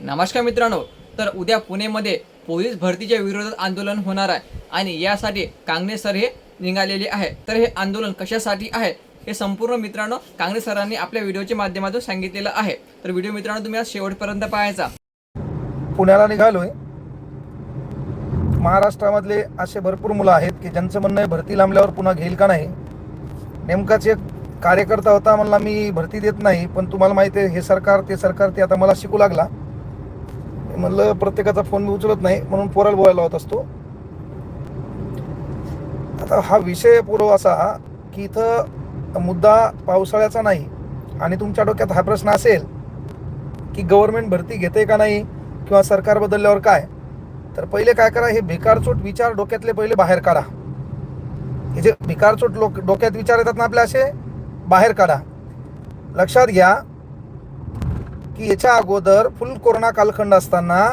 नमस्कार मित्रांनो तर उद्या पुणेमध्ये पोलीस भरतीच्या विरोधात आंदोलन होणार आहे आणि यासाठी काँग्रेस सर हे निघालेले आहे. तर हे आंदोलन कशासाठी आहे हे संपूर्ण मित्रांनो काँग्रेस सरांनी आपल्या व्हिडिओच्या माध्यमातून सांगितलेलं आहे. तर व्हिडिओ मित्रांनो तुम्ही आज शेवटपर्यंत पाहायचा. पुण्याला निघालोय. महाराष्ट्रामधले असे भरपूर मुलं आहेत की ज्यांचं म्हणणं आहे भरती लांबल्यावर पुन्हा घेईल का नाही? नेमकाच एक कार्यकर्ता होता म्हणला मी भरती देत नाही पण तुम्हाला माहिती आहे हे सरकार ते सरकार ते आता मला शिकू लागला. म्हणलं प्रत्येकाचा फोन मी उचलत नाही म्हणून पोराला बोलायला होत असतो. आता हा विषय पूर्व असा की इथं मुद्दा पावसाळ्याचा नाही आणि तुमच्या डोक्यात हा प्रश्न असेल की गव्हर्नमेंट भरती घेते का नाही किंवा सरकार बदलल्यावर काय? तर पहिले काय करा हे भिकारचोट विचार डोक्यातले पहिले बाहेर काढा. हे जे भिकारचोट लोक डोक्यात विचार येतात ना आपल्या असे बाहेर काढा. लक्षात घ्या की याच्या अगोदर फुल कोरोना कालखंड असताना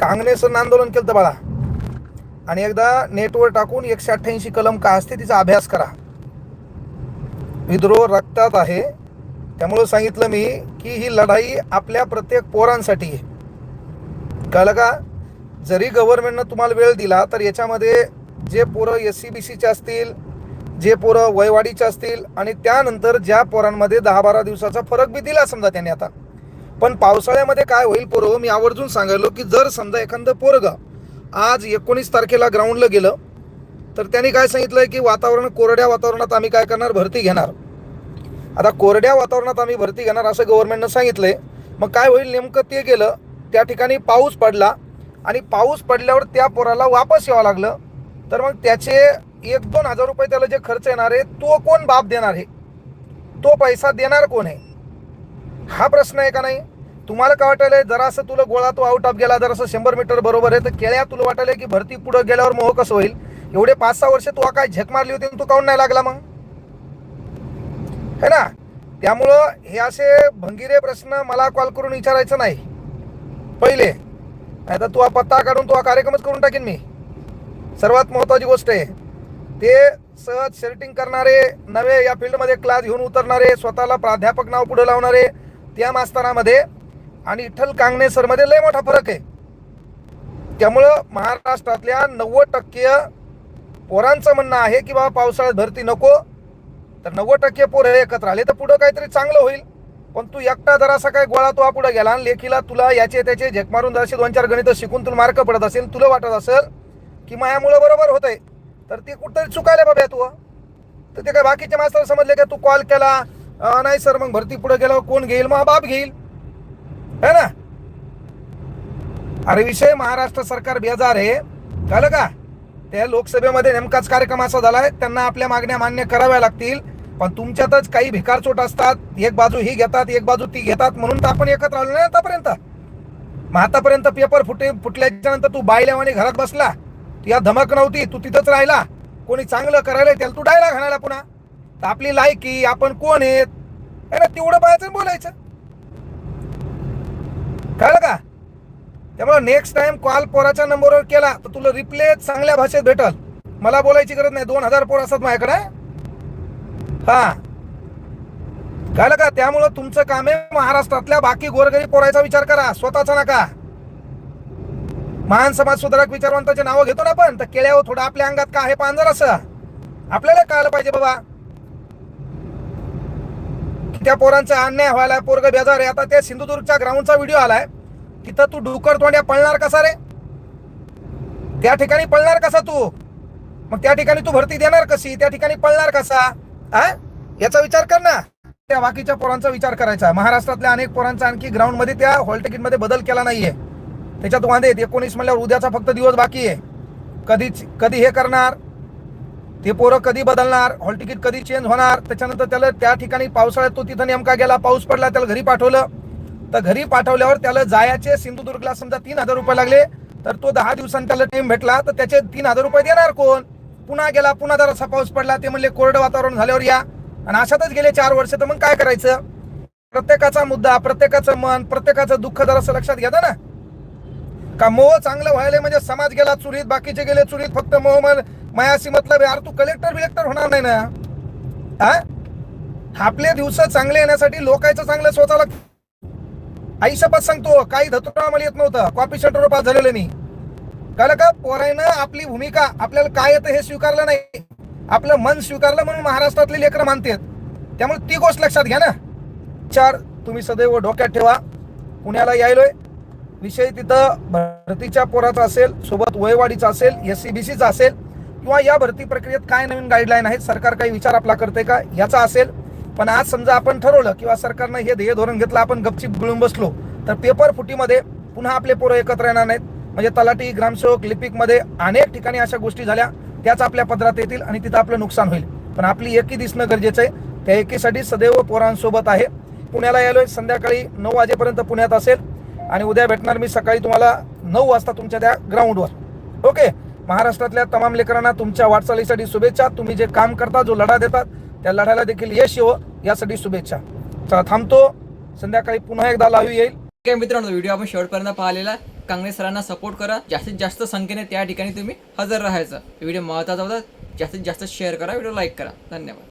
काँग्रेसनं आंदोलन केलं बाळा. आणि एकदा नेटवर टाकून एकशे अठ्ठ्याऐंशी कलम का असते तिचा अभ्यास करा. विद्रोह रक्तात आहे. त्यामुळं सांगितलं मी की ही लढाई आपल्या प्रत्येक पोरांसाठी आहे. कळलं का? जरी गव्हर्नमेंटनं तुम्हाला वेळ दिला तर याच्यामध्ये जे पोरं एस सी बी सीचे असतील जे पोरं वयवाडीचे असतील आणि त्यानंतर ज्या पोरांमध्ये दहा बारा दिवसाचा फरक बी दिला समजा त्यांनी आता. पण पावसाळ्यामध्ये काय होईल पोरं? मी आवर्जून सांगायलो की जर समजा एखादं पोरगं आज एकोणीस तारखेला ग्राउंडला गेलं तर त्यांनी काय सांगितलंय की वातावरण कोरड्या वातावरणात आम्ही काय करणार? भरती घेणार. आता कोरड्या वातावरणात आम्ही भरती घेणार असं गव्हर्नमेंटनं सांगितलंय. मग काय होईल? नेमकं ते गेलं त्या ठिकाणी पाऊस पडला आणि पाऊस पडल्यावर त्या पोराला वापस यावं लागलं. तर मग त्याचे एक दोन हजार रुपये त्याला जे खर्च येणार आहे तो कोण बाप देणार आहे? तो पैसा देणार कोण आहे? हा प्रश्न आहे का नाही? तुम्हाला काय वाटायलंय? जरासं तुला गोळा तो आउट ऑफ गेला जरासं शंभर मीटर बरोबर आहे तर केळ्या तुला वाटायलंय की भरती पुढं गेल्यावर मोह कसं होईल? एवढे पाच सहा वर्ष तू काय झक मारली होती आणि तू काऊन नाही लागला मग? है ना? त्यामुळं हे असे भंगिरे प्रश्न मला कॉल करून विचारायचं नाही. पहिले. नाही तर तू पत्ता काढून तू हा कार्यक्रमच करून टाकेन मी. सर्वात महत्वाची गोष्ट आहे. ते सहज शर्टिंग करणारे नवे या फील्डमध्ये क्लास घेऊन उतरणारे स्वतःला प्राध्यापक नाव पुढे लावणारे त्या मास्तरामध्ये आणि विठ्ठल कांगणे सरमध्ये लय मोठा फरक आहे. त्यामुळं महाराष्ट्रातल्या नव्वद टक्के पोरांचं म्हणणं आहे की बाबा पावसाळ्यात भरती नको. तर नव्वद टक्के पोर हे एकत्र आले तर पुढं काहीतरी चांगलं होईल. पण तू एकटा जरासा काय गोळा तो पुढे गेला आणि लेखीला तुला याचे त्याचे झेक मारून जराशी दोन चार गणित शिकून तुला मार्क पडत असेल तुला वाटत असेल की मायामुळं बरोबर होतंय. तर ते कुठंतरी चुकायला बाब्या तू. तर ते काय बाकीचे मास्तर समजले का तू कॉल केला? नाही सर मग भरती पुढे गेल्यावर कोण घेईल? मग बाप घेईल. है ना? अरे विषय महाराष्ट्र सरकार बेजार आहे. कळलं का? त्या लोकसभेमध्ये नेमकाच कार्यक्रम असा झालाय त्यांना आपल्या मागण्या मान्य कराव्या लागतील. पण तुमच्यातच काही भिकारचोट असतात. एक बाजू ही घेतात एक बाजू ती घेतात म्हणून तर आपण एकत्र आलो नाही आतापर्यंत. मग आतापर्यंत पेपर फुटे फुटल्याच्या नंतर तू बायल्यावाने घरात बसला. तू या धमक नव्हती तू तिथंच राहिला. कोणी चांगलं करायला त्याला तू डायला घालायला पुन्हा. आपली लायकी आपण कोण आहेत? ना तेवढं पाहायचं बोलायचं. कळलं का? त्यामुळे नेक्स्ट टाइम कॉल पोराच्या नंबरवर केला तर तुला रिप्ले चांगल्या भाषेत भेटल. मला बोलायची गरज नाही. दोन हजार पोर असतात माझ्याकडे हा? कळलं का? त्यामुळं तुमचं काम आहे महाराष्ट्रातल्या बाकी गोरगरीब पोरायचा विचार करा. स्वतःचा नका. महान समाज सुधारक विचारवंताचे नावं घेतो ना आपण? तर केल्यावर थोडं आपल्या अंगात का आहे पांजर असं? आपल्याला कळलं पाहिजे बाबा. त्या पोरांचा अन्याय व्हायला पोरग बेजार आहे. आता त्या सिंधुदुर्गच्या ग्राउंडचा व्हिडिओ आलाय. तिथं तू डुकर तोंड्या पळणार कसा रे? त्या ठिकाणी पळणार कसा तू? मग त्या ठिकाणी तू भरती देणार कशी? त्या ठिकाणी पळणार कसा? हा याचा विचार कर ना. त्या बाकीच्या पोरांचा विचार करायचा. महाराष्ट्रातल्या अनेक पोरांचा आणखी ग्राउंडमध्ये त्या हॉल तिकीटमध्ये बदल केला नाहीये. त्याच्यात वांदे एकोणीस म्हणल्यावर उद्याचा फक्त दिवस बाकी आहे. कधी कधी हे करणार? ते पोरं कधी बदलणार? हॉल तिकीट कधी चेंज होणार? त्याच्यानंतर त्याला त्या ठिकाणी पावसाळ्यात तो तिथं नेमका गेला पाऊस पडला त्याला घरी पाठवलं. तर घरी पाठवल्यावर त्याला जायचे सिंधुदुर्गला समजा तीन हजार रुपये लागले. तर तो दहा दिवसांनी त्याला टाइम भेटला. तर त्याचे तीन हजार रुपये देणार कोण? पुन्हा गेला पुन्हा जरासा पाऊस पडला ते म्हणले कोरडं वातावरण झाल्यावर या. आणि अशातच गेले चार वर्ष तर मग काय करायचं? प्रत्येकाचा मुद्दा प्रत्येकाचं मन प्रत्येकाचं दुःख जरासं लक्षात घ्या ना. का मोह चांगलं व्हायला म्हणजे समाज गेला चुरीत बाकीचे गेले चुरीत फक्त मोह मायाशी मतलब यार तू कलेक्टर बिलेक्टर होणार नाही ना? हा? आपले दिवस चांगले येण्यासाठी लोकांचं चांगलं स्वतःला आई शपथ सांगतो काही धतुरा आम्हाला येत नव्हतं. कॉपी सेंटरवर पास झालेलं मी. कळलं का? पोरायनं आपली भूमिका आपल्याला काय येतं हे स्वीकारलं नाही. आपलं मन स्वीकारलं म्हणून महाराष्ट्रातले लेकरं मानतात. त्यामुळे ती गोष्ट लक्षात घ्या ना. चार तुम्ही सदैव डोक्यात ठेवा. पुण्याला यायलोय. विषय तिथं भरतीच्या पोराचा असेल सोबत वयवाढीचा असेल एस सी बी सीचा असेल किंवा या भरती प्रक्रियेत काय नवीन गाईडलाईन आहेत सरकार काही विचार आपला करते का याचा असेल. पण आज समजा आपण ठरवलं किंवा सरकारनं हे ध्येय धोरण घेतलं आपण गपचिप गुळून बसलो तर पेपर फुटीमध्ये पुन्हा आपले पोरं एकत्र येणार नाहीत. म्हणजे तलाठी ग्रामसेवक लिपिकमध्ये अनेक ठिकाणी अशा गोष्टी झाल्या त्याच आपल्या पदरात येतील आणि तिथं आपलं नुकसान होईल. पण आपली एकी दिसणं गरजेचं आहे. त्या एकीसाठी सदैव पोरांसोबत आहे. पुण्याला यायलोय संध्याकाळी नऊ वाजेपर्यंत पुण्यात असेल. आणि उद्या भेटणार मी सकाळी तुम्हाला नऊ वाजता तुमच्या त्या ग्राउंडवर ओके महाराष्ट्रातल्या तमाम लेकरांना तुमच्या वाटचालीसाठी शुभेच्छा. तुम्ही जे काम करता जो लढा देतात त्या लढ्याला देखील यश येवो यासाठी शुभेच्छा. चला थांबतो. संध्याकाळी पुन्हा एकदा लावी येईल. ठीक आहे मित्रांनो व्हिडिओ आपण शेवटपर्यंत पाहिलेला काँग्रेस सरांना सपोर्ट करा. जास्तीत जास्त संख्येने त्या ठिकाणी तुम्ही हजर राहायचं. व्हिडिओ महत्त्वाचा होता. जास्तीत जास्त शेअर करा. व्हिडिओ लाईक करा. धन्यवाद.